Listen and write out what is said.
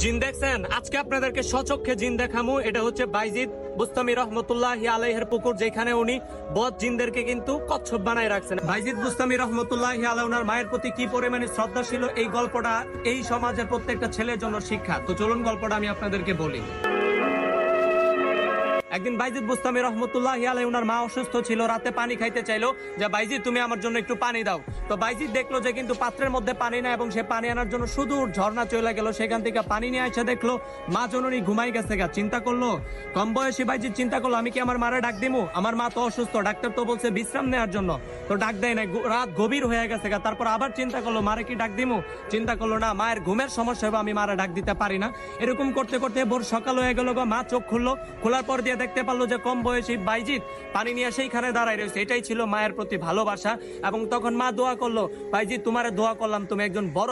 জিন দেখছেন? আজকে আপনাদেরকে সচক্ষে জিন দেখামু। এটা হচ্ছে বাইজিদ বুস্তামি রহমতুল্লাহ আলাইহের পুকুর, যেখানে উনি বদ জিনদেরকে কিন্তু কচ্ছপ বানায় রাখছেন। বাইজিদ বুস্তামি রহমতুল্লাহ আলাই ওনার মায়ের প্রতি কি পরিমাণে শ্রদ্ধা ছিল? এই গল্পটা এই সমাজের প্রত্যেকটা ছেলের জন্য শিক্ষা। তো চলুন গল্পটা আমি আপনাদেরকে বলি। একদিন বাইজিদ বুস্তামি রহমতুল্লাহ আলাই ওনার মা অসুস্থ ছিল রাতে পানি খাইতে চাইলো। যে বাইজিদ তুমি আমার জন্য একটু পানি দাও। তো বাইজিদ দেখল যে কিন্তু পাত্রের মধ্যে পানি না এবং সে পানি আনার জন্য সুদূর ঝর্ণা চলে গেল। সেখান থেকে পানি নিয়ে এসে দেখল মা জননী ঘুমাই গেছে গা। চিন্তা করল কম বয়সী বাইজিদ চিন্তা করল আমি কি আমার মারে ডাক দিমু? আমার মা তো অসুস্থ ডাক্তার তো বলছে বিশ্রাম নেওয়ার জন্য। তো ডাক দেয় না রাত গভীর হয়ে গেছে গা। তারপর আবার চিন্তা করল মারে কি ডাক দিমু? চিন্তা করল না মায়ের ঘুমের সমস্যা হবে আমি মারা ডাক দিতে পারি না। এরকম করতে করতে ভোর সকাল হয়ে গেল গো, মা চোখ খুললো খোলার পর দিয়ে দেখতে পারল যে কম বয়সী বাইজিৎ পানি নিয়ে সেইখানে দাঁড়ায় রয়েছে। এটাই ছিল মায়ের প্রতি ভালোবাসা এবং তখন মা দোয়া করল, বাইজিৎ, তোমারে দোয়া করলাম, তুমি একজন বড়